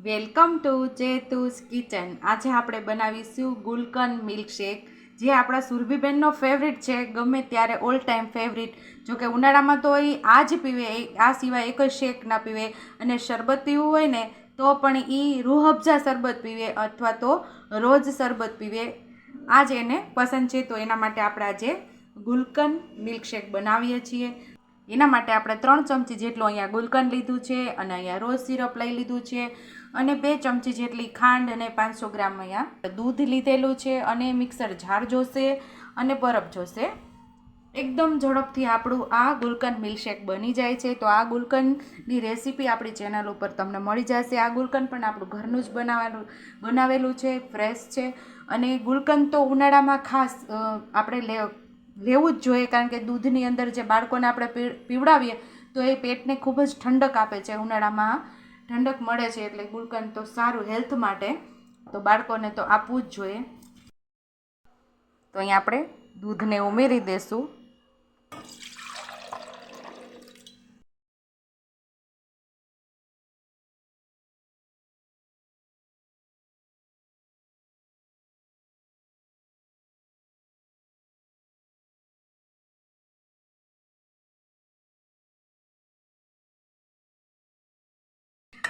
Welcome to જેતુસ kitchen. આજે આપણે બનાવીશું ગુલકન મિલ્કશેક, જે આપણા સુરભીબેનનો ફેવરિટ છે, ગમે ત્યારે ઓલ ટાઈમ ફેવરિટ જો કે ઉનાળામાં તો એ આ જ પીવે આ સિવાય એક જ શેક ના પીવે. અને શરબત પીવું હોય ને, તો પણ એ રૂહબજા શરબત પીવે અથવા તો રોજ શરબત પીવે. આ જ એને પસંદ છે, તો એના માટે આપણે આજે ગુલકન મિલ્કશેક બનાવીએ છીએ. એના માટે આપણે ત્રણ ચમચી જેટલું અહીંયા ગુલકંદ લીધું છે અને અહીંયા રોઝ સિરપ લઈ લીધું છે અને બે ચમચી જેટલી ખાંડ અને પાંચસો ગ્રામ અહીંયા દૂધ લીધેલું છે અને મિક્સર જાર જોશે અને બરફ જોશે. એકદમ ઝડપથી આપણું આ ગુલકંદ મિલ્કશેક બની જાય છે. તો આ ગુલકંદની રેસીપી આપણી ચેનલ ઉપર તમને મળી જશે. આ ગુલકંદ પણ આપણું ઘરનું જ બનાવેલું બનાવેલું છે, ફ્રેશ છે. અને ગુલકંદ તો ઉનાળામાં ખાસ આપણે લે લેવું જ જોઈએ, કારણ કે દૂધની અંદર જે બાળકોને આપણે પીવડાવીએ, તો એ પેટને ખૂબ જ ઠંડક આપે છે. ઉનાળામાં ઠંડક મળે છે એટલે ગુલકંદ તો સારું હેલ્થ માટે, તો બાળકોને તો આપવું જ જોઈએ. તો અહીં આપણે દૂધને ઉમેરી દઈશું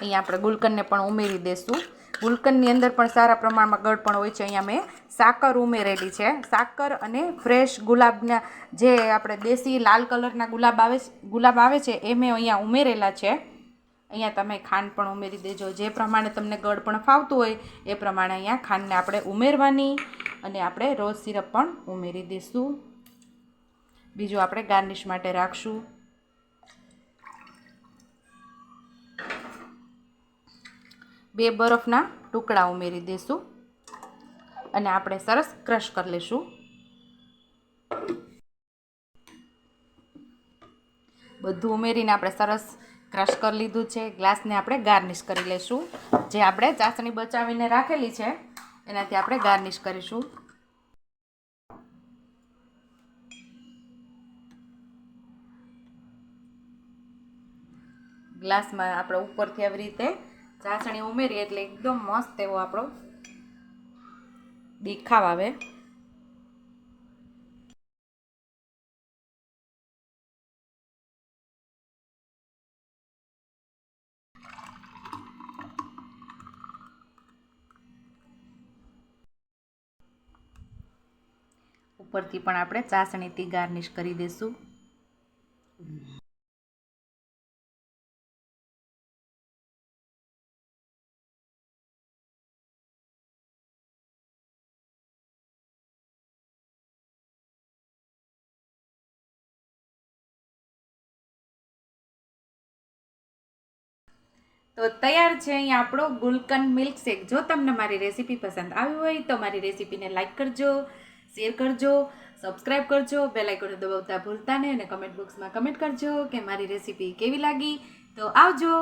અહીંયા આપણે ગુલકંદને પણ ઉમેરી દઈશું ગુલકંદની અંદર પણ સારા પ્રમાણમાં ગળ પણ હોય છે. અહીંયા મેં સાકર ઉમેરેલી છે. સાકર અને ફ્રેશ ગુલાબના જે આપણે દેશી લાલ કલરના ગુલાબ આવે ગુલાબ આવે છે, એ મેં અહીંયા ઉમેરેલા છે. અહીંયા તમે ખાંડ પણ ઉમેરી દેજો. જે પ્રમાણે તમને ગળ પણ ફાવતું હોય, એ પ્રમાણે અહીંયા ખાંડને આપણે ઉમેરવાની અને આપણે રોઝ સિરપ પણ ઉમેરી દઈશું બીજું આપણે ગાર્નિશ માટે રાખશું. બે બરફના ટુકડા ઉમેરી દઈશું અને આપણે સરસ ક્રશ કરી લઈશું બધું ઉમેરીને આપણે સરસ ક્રશ કરી લીધું છે. ગ્લાસને આપણે ગાર્નિશ કરી લઈશું જે આપણે ચાસણી બચાવીને રાખેલી છે, એનાથી આપણે ગાર્નિશ કરીશું. ગ્લાસમાં આપણે ઉપરથી આવી રીતે ચાસણી ઉમેરીએ એટલે એકદમ મસ્ત એવો આપણો દેખાવ આવે. ઉપરથી પણ આપણે ચાસણીથી ગાર્નિશ કરી દઈશું તો તૈયાર છે અહીંયા આપણો ગુલકંદ મિલ્કશેક. જો તમને મારી રેસીપી પસંદ આવી હોય તો મારી રેસીપીને લાઈક કરજો, શેર કરજો સબસ્ક્રાઈબ કરજો, બેલ આઇકન દબાવતા ભૂલતા નહીં અને કમેન્ટ બોક્સમાં કમેન્ટ કરજો કે મારી રેસીપી કેવી લાગી. તો આવજો.